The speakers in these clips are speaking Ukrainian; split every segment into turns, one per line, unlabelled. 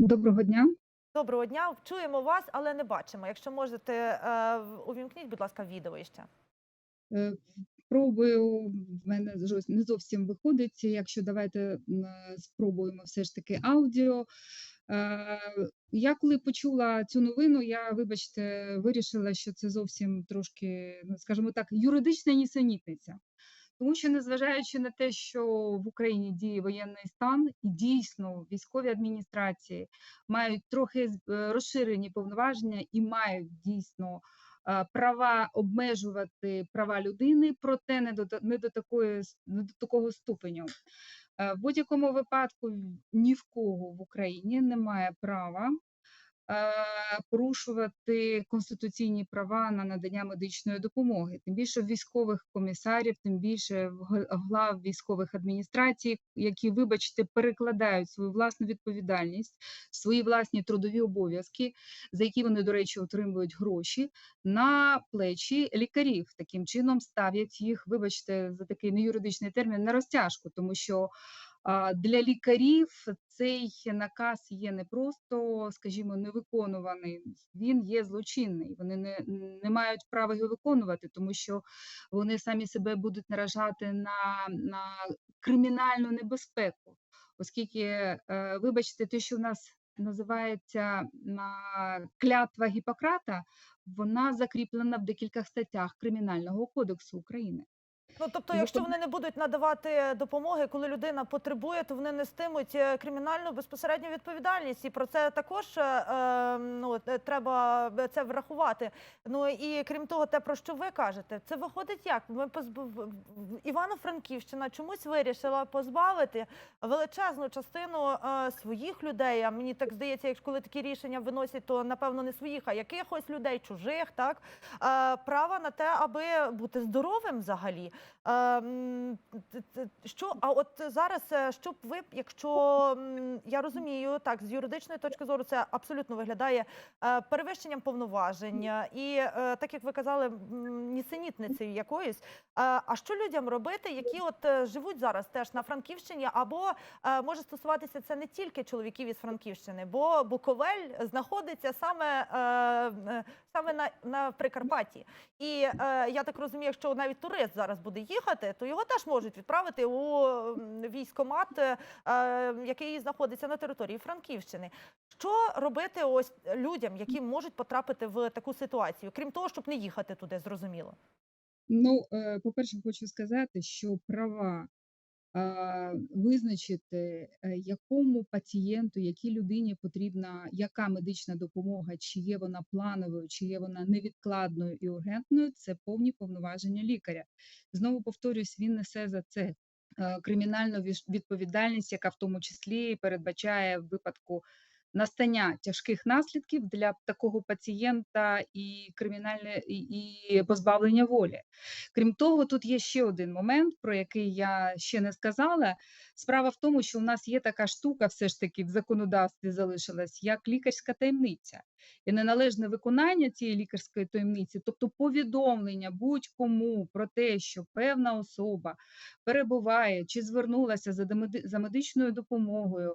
Доброго дня.
Доброго дня. Чуємо вас, але не бачимо. Якщо можете, е, увімкніть, будь ласка, відео іще.
Е, Пробую, в мене не зовсім виходить. Якщо давайте спробуємо все ж таки аудіо. Е, Я коли почула цю новину, я, вибачте, вирішила, що це зовсім трошки, ну, скажімо так, юридична нісенітниця. Тому що, незважаючи на те, що в Україні діє воєнний стан, і дійсно військові адміністрації мають трохи е, розширені повноваження і мають дійсно е, права обмежувати права людини, проте не до не до такої не до такого ступеню. Е, В будь-якому випадку ні в кого в Україні немає права порушувати конституційні права на надання медичної допомоги. Тим більше військових комісарів, тим більше глав військових адміністрацій, які, вибачте, перекладають свою власну відповідальність, свої власні трудові обов'язки, за які вони, до речі, отримують гроші, на плечі лікарів. Таким чином ставлять їх, вибачте, за такий неюридичний термін, на розтяжку, тому що Для лікарів цей наказ є не просто, скажімо, невиконуваний, він є злочинний. Вони не, не мають права його виконувати, тому що вони самі себе будуть наражати на, на кримінальну небезпеку, оскільки, е, вибачте, те, що в нас називається на клятва Гіппократа, вона закріплена в декількох статтях Кримінального кодексу України.
Ну тобто, якщо вони не будуть надавати допомоги, коли людина потребує, то вони нестимуть е, кримінальну безпосередню відповідальність. І про це також е, е, ну е, треба це врахувати. Ну і крім того, те про що ви кажете, це виходить як? Ми позб... в- в- Івано-Франківщина чомусь вирішила позбавити величезну частину е, своїх людей. А мені так здається, якщо коли такі рішення виносять, то напевно не своїх, а якихось людей, чужих, так е, права на те, аби бути здоровим взагалі. Е, Що, а от зараз, е, що б ви, якщо я розумію, так з юридичної точки зору це абсолютно виглядає е, перевищенням повноважень і так як ви казали, нісенітницею якоюсь. Е, А що людям робити, які от живуть зараз теж на Франківщині, або може стосуватися це не тільки чоловіків із Франківщини, бо Буковель знаходиться саме, саме на, на Прикарпатті. І я так розумію, якщо навіть турист зараз буде їхати, то його теж можуть відправити у м, військкомат, е, е, який знаходиться на території Франківщини. Що робити ось людям, які можуть потрапити в таку ситуацію, крім того, щоб не їхати туди, зрозуміло?
Ну, е, по-перше, хочу сказати, що права визначити, е, якому пацієнту, якій людині потрібна яка медична допомога, чи є вона плановою, чи є вона невідкладною і ургентною, це повні повноваження лікаря. Знову повторюсь, він несе за це е, кримінальну відповідальність, яка в тому числі передбачає в випадку настання тяжких наслідків для такого пацієнта і кримінальне і, позбавлення волі. Крім того, тут є ще один момент, про який я ще не сказала. Справа в тому, що у нас є така штука, все ж таки в законодавстві залишилась, як лікарська таємниця. І неналежне виконання цієї лікарської таємниці, тобто повідомлення будь-кому про те, що певна особа перебуває чи звернулася за медичною допомогою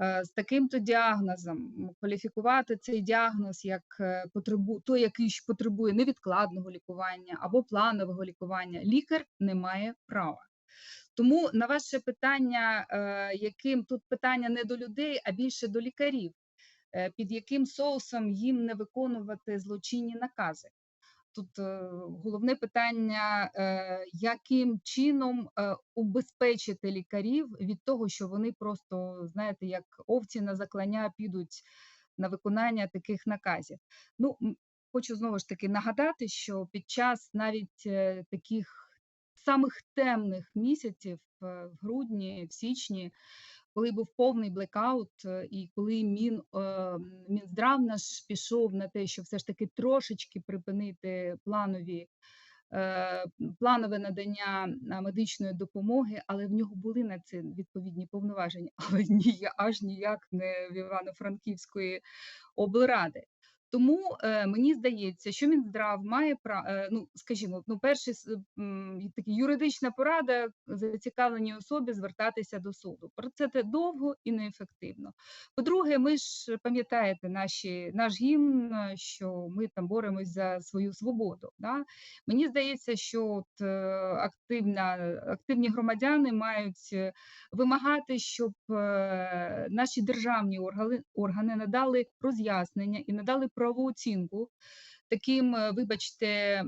е, з таким-то діагнозом, кваліфікувати цей діагноз як е, той, який потребує невідкладного лікування або планового лікування, лікар не має права. Тому на ваше питання, е, яким тут питання не до людей, а більше до лікарів, під яким соусом їм не виконувати злочинні накази. Тут е, головне питання, е, яким чином е, убезпечити лікарів від того, що вони просто, знаєте, як овці на заклання підуть на виконання таких наказів. Ну, хочу знову ж таки нагадати, що під час навіть е, таких самих темних місяців е, в грудні, в січні, коли був повний блекаут, е, і коли Мін, е, Мінздрав наш пішов на те, що все ж таки трошечки припинити планові. е, Планове надання медичної допомоги, але в нього були на це відповідні повноваження, але ні, аж ніяк не в Івано-Франківської облради. Тому, е, мені здається, що Мінздрав має пра е, ну, скажімо, ну, перший м, юридична порада зацікавленій особі звертатися до суду. Проте це довго і неефективно. По-друге, ми ж пам'ятаєте наші наш гімн, е, що ми там боремось за свою свободу, да. Мені здається, що от, е, активна активні громадяни мають, вимагати, щоб, е, наші державні органи органи надали роз'яснення і надали правову оцінку таким, е, вибачте,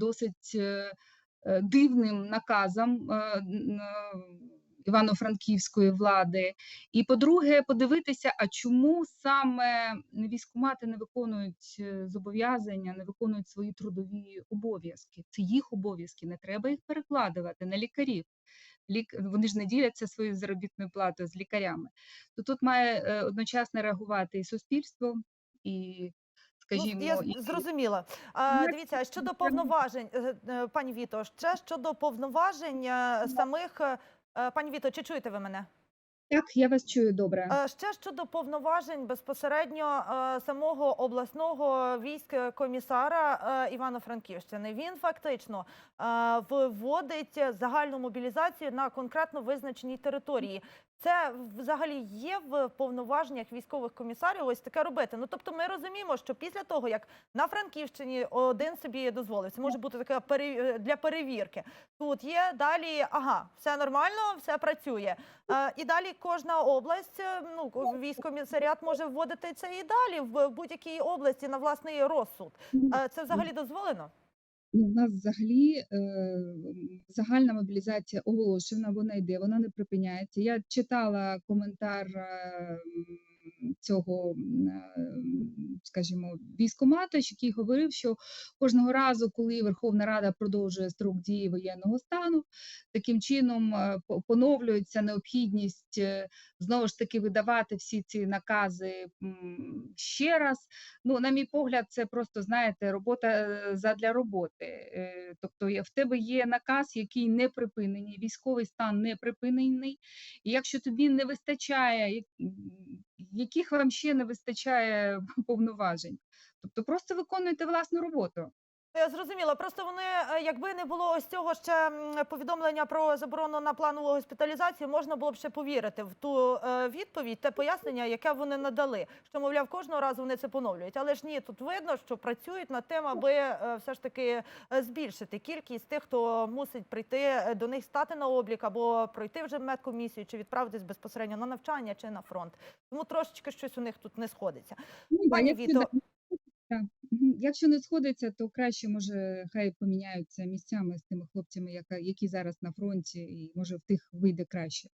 досить, е, е, дивним наказам, н е, івано-франківської влади. І, по-друге, подивитися, а чому саме військкомати не виконують, зобов'язання, не виконують свої трудові обов'язки. Це їх обов'язки, не треба їх перекладувати на лікарів. Лік вони ж не діляться своєю заробітною платою з лікарями. То тут має, одночасно реагувати і суспільство, і,
Ну,
скажімо,
я зрозуміла. А, дивіться, щодо повноважень, е, е, пані Віто, ще щодо повноважень, е, самих, пані Віто, чи чуєте ви мене?
Так, я вас чую добре.
Ще щодо повноважень безпосередньо, самого обласного військ-комісара, е, Івано-Франківщини. Він фактично, вводить загальну мобілізацію на конкретно визначеній території. Це взагалі є в повноваженнях військових комісарів ось таке робити? Ну, тобто ми розуміємо, що після того, як на Франківщині один собі дозволив, це може бути таке е, для перевірки. Тут є далі, ага, все нормально, все працює. Е, і далі кожна область, е, ну, військкомісаріат може вводити це і далі в будь-якій області на власний розсуд. Це взагалі дозволено?
Ну, в нас взагалі, е, загальна мобілізація оголошена, вона йде, вона не припиняється. Я читала коментар, е, цього, е, скажімо, військкомата, який говорив, що кожного разу, коли Верховна Рада продовжує строк дії воєнного стану, таким чином, е, поновлюється необхідність, е, знову ж таки видавати всі ці накази, ще раз. Ну, на мій погляд, це просто, знаєте, робота, задля роботи. Тобто в тебе є наказ, який не припинений, військовий стан не припинений. І якщо тобі не вистачає, яких вам ще не вистачає повноважень? Тобто просто виконуйте власну роботу.
Я зрозуміла. Просто вони, е, якби не було ось цього ще повідомлення про заборону на планову госпіталізацію, можна було б ще повірити в ту е, відповідь, те пояснення, яке вони надали. Що, мовляв, кожного разу вони це поновлюють. Але ж ні, тут видно, що працюють над тим, аби е, все ж таки е, збільшити кількість тих, хто мусить прийти е, до них стати на облік, або пройти вже медкомісію, чи відправитись безпосередньо на навчання чи на фронт. Тому трошечки щось у них тут не сходиться.
Ну
Пані Віто,
так. Якщо не сходиться, то краще, може, хай поміняються місцями з тими хлопцями, яка які зараз на фронті, і може в тих вийде краще.